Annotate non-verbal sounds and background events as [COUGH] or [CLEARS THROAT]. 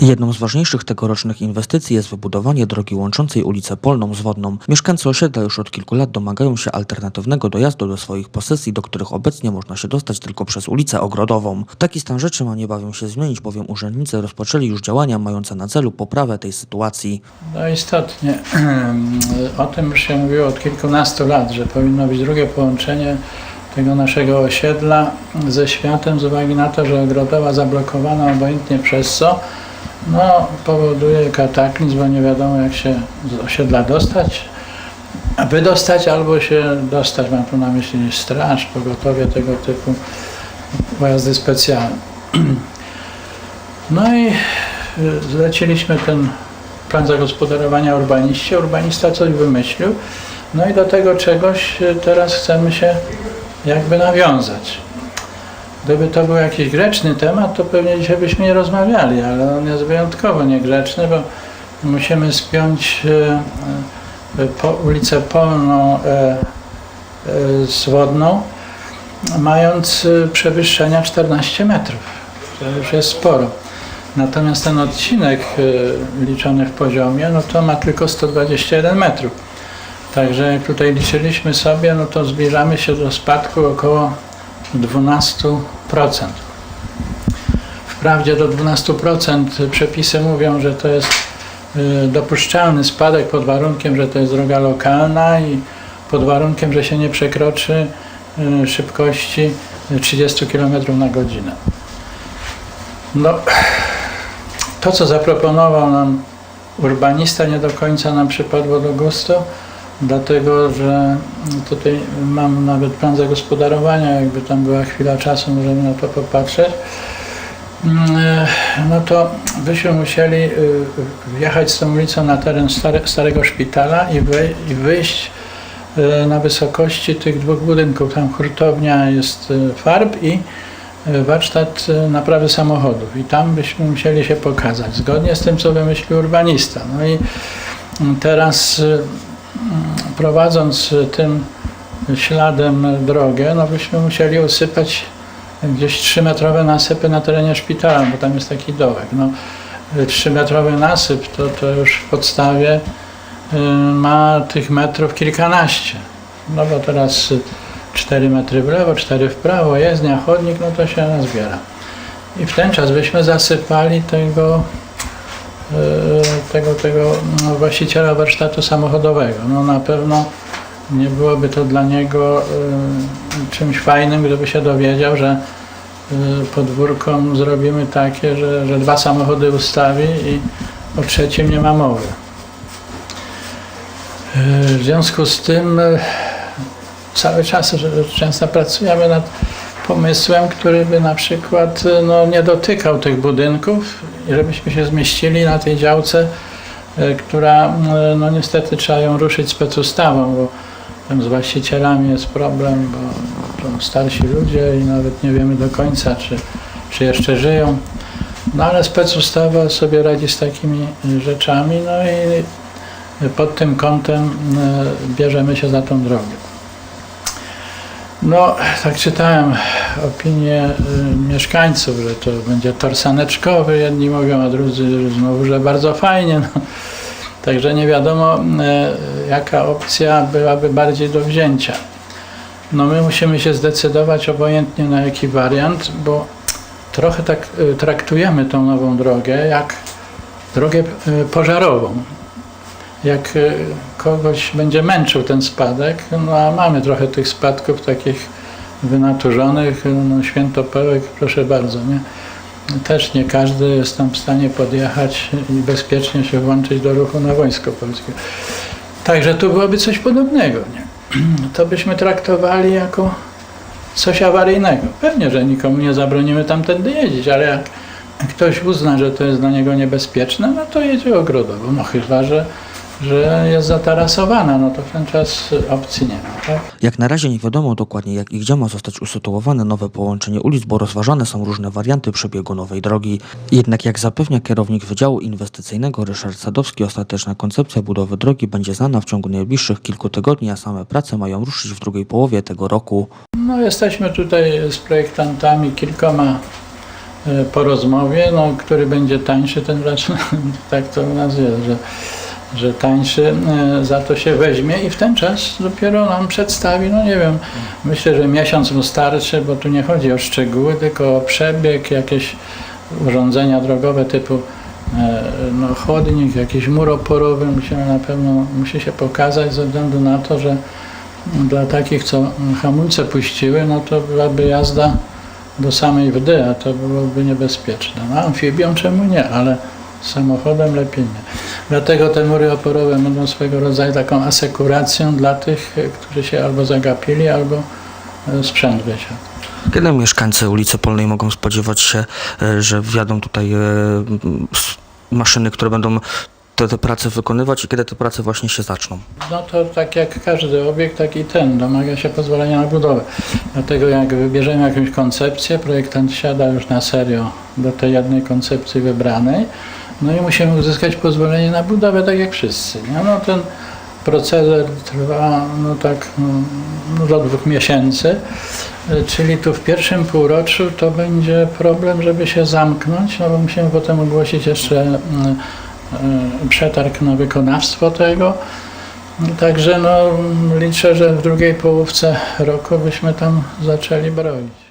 Jedną z ważniejszych tegorocznych inwestycji jest wybudowanie drogi łączącej ulicę Polną z Wodną. Mieszkańcy osiedla już od kilku lat domagają się alternatywnego dojazdu do swoich posesji, do których obecnie można się dostać tylko przez ulicę Ogrodową. Taki stan rzeczy ma niebawem się zmienić, bowiem urzędnicy rozpoczęli już działania mające na celu poprawę tej sytuacji. No istotnie. [CLEARS THROAT] O tym już się mówiło od kilkunastu lat, że powinno być drugie połączenie tego naszego osiedla ze światem z uwagi na to, że Ogrodowa zablokowana obojętnie przez co, no powoduje kataklizm, bo nie wiadomo jak się z osiedla dostać, wydostać albo się dostać. Mam tu na myśli straż, pogotowie tego typu, pojazdy specjalne. [CLEARS THROAT] No i y, zleciliśmy ten plan zagospodarowania urbaniście. Urbanista coś wymyślił. No i do tego czegoś y, teraz chcemy się jakby nawiązać. Gdyby to był jakiś grzeczny temat, to pewnie dzisiaj byśmy nie rozmawiali, ale on jest wyjątkowo niegrzeczny, bo musimy spiąć y, y, po, ulicę Polną y, z Wodną, mając przewyższenia 14 metrów. To już jest sporo. Natomiast ten odcinek liczony w poziomie, no to ma tylko 121 metrów. Także jak tutaj liczyliśmy sobie, no to zbliżamy się do spadku około 12%. Wprawdzie do 12% przepisy mówią, że to jest y, dopuszczalny spadek pod warunkiem, że to jest droga lokalna i pod warunkiem, że się nie przekroczy y, szybkości 30 km na godzinę. No, to, co zaproponował nam urbanista, nie do końca nam przypadło do gustu, dlatego że tutaj mam nawet plan zagospodarowania, jakby tam była chwila czasu, możemy na to popatrzeć. Mm, e, No to byśmy musieli y, wjechać z tą ulicą na teren stare, starego szpitala i, i wyjść y, na wysokości tych dwóch budynków. Tam hurtownia jest y, farb i y, warsztat y, naprawy samochodów. I tam byśmy musieli się pokazać, zgodnie z tym, co wymyślił urbanista. No i teraz y, prowadząc y, tym śladem drogę, no byśmy musieli usypać gdzieś 3-metrowe nasypy na terenie szpitala, bo tam jest taki dołek. No, 3-metrowy nasyp to, to już w podstawie y, ma tych metrów kilkanaście. No bo teraz y, 4 metry w lewo, 4 w prawo, jezdnia, chodnik, no to się nazbiera. I w ten czas byśmy zasypali tego, y, tego, tego no, właściciela warsztatu samochodowego. No na pewno nie byłoby to dla niego y, czymś fajnym, gdyby się dowiedział, że y, podwórko zrobimy takie, że, że dwa samochody ustawi i o trzecim nie ma mowy. W związku z tym cały czas często pracujemy nad pomysłem, który by na przykład y, no, nie dotykał tych budynków żebyśmy się zmieścili na tej działce, y, która y, no niestety trzeba ją ruszyć specustawą, bo tam z właścicielami jest problem, bo są starsi ludzie i nawet nie wiemy do końca, czy, czy jeszcze żyją. No ale specustawa sobie radzi z takimi rzeczami, no i pod tym kątem bierzemy się za tą drogę. No, tak czytałem opinię y, mieszkańców, że to będzie tor saneczkowy, jedni mówią, a drudzy znowu, że bardzo fajnie. No. Także nie wiadomo, y, jaka opcja byłaby bardziej do wzięcia. No my musimy się zdecydować obojętnie na jaki wariant, bo trochę tak y, traktujemy tą nową drogę jak drogę pożarową. Jak kogoś będzie męczył ten spadek, no a mamy trochę tych spadków takich wynaturzonych, no świętopełek, proszę bardzo, nie? Też nie każdy jest tam w stanie podjechać i bezpiecznie się włączyć do ruchu na Wojsko Polskie. Także tu byłoby coś podobnego, nie? [CLEARS THROAT] To byśmy traktowali jako coś awaryjnego. Pewnie, że nikomu nie zabronimy tamtędy jeździć, ale jak ktoś uzna, że to jest dla niego niebezpieczne, no to jedzie ogrodowo. No chyba, że, że jest zatarasowana, no to w ten czas opcji nie ma. Tak? Jak na razie nie wiadomo dokładnie jak i gdzie ma zostać usytuowane nowe połączenie ulic, bo rozważane są różne warianty przebiegu nowej drogi. Jednak jak zapewnia kierownik Wydziału Inwestycyjnego Ryszard Sadowski, ostateczna koncepcja budowy drogi będzie znana w ciągu najbliższych kilku tygodni, a same prace mają ruszyć w drugiej połowie tego roku. No, jesteśmy tutaj z projektantami kilkoma e, po rozmowie, no, który będzie tańszy, ten raczej [LAUGHS] tak to u nas jest, że, że tańszy e, za to się weźmie i w ten czas dopiero nam przedstawi, no nie wiem, myślę, że miesiąc mu starczy, bo tu nie chodzi o szczegóły, tylko o przebieg, jakieś urządzenia drogowe typu e, no, chodnik, jakiś mur oporowy musimy na pewno musi się pokazać ze względu na to, że dla takich, co hamulce puściły, no to byłaby jazda do samej wdy, a to byłoby niebezpieczne. No, amfibią czemu nie, ale samochodem lepiej nie. Dlatego te mury oporowe będą swego rodzaju taką asekuracją dla tych, którzy się albo zagapili, albo e, sprzęt wysiadł. Kiedy mieszkańcy ulicy Polnej mogą spodziewać się, e, że wjadą tutaj e, maszyny, które będą te, te prace wykonywać i kiedy te prace właśnie się zaczną? No to tak jak każdy obiekt, tak i ten domaga się pozwolenia na budowę. Dlatego jak wybierzemy jakąś koncepcję, projektant siada już na serio do tej jednej koncepcji wybranej, no i musimy uzyskać pozwolenie na budowę, tak jak wszyscy. Nie? No ten proceder trwa no tak no, do dwóch miesięcy, czyli tu w pierwszym półroczu to będzie problem, żeby się zamknąć, no bo musimy potem ogłosić jeszcze mm, y, przetarg na wykonawstwo tego. Także no, liczę, że w drugiej połówce roku byśmy tam zaczęli broić.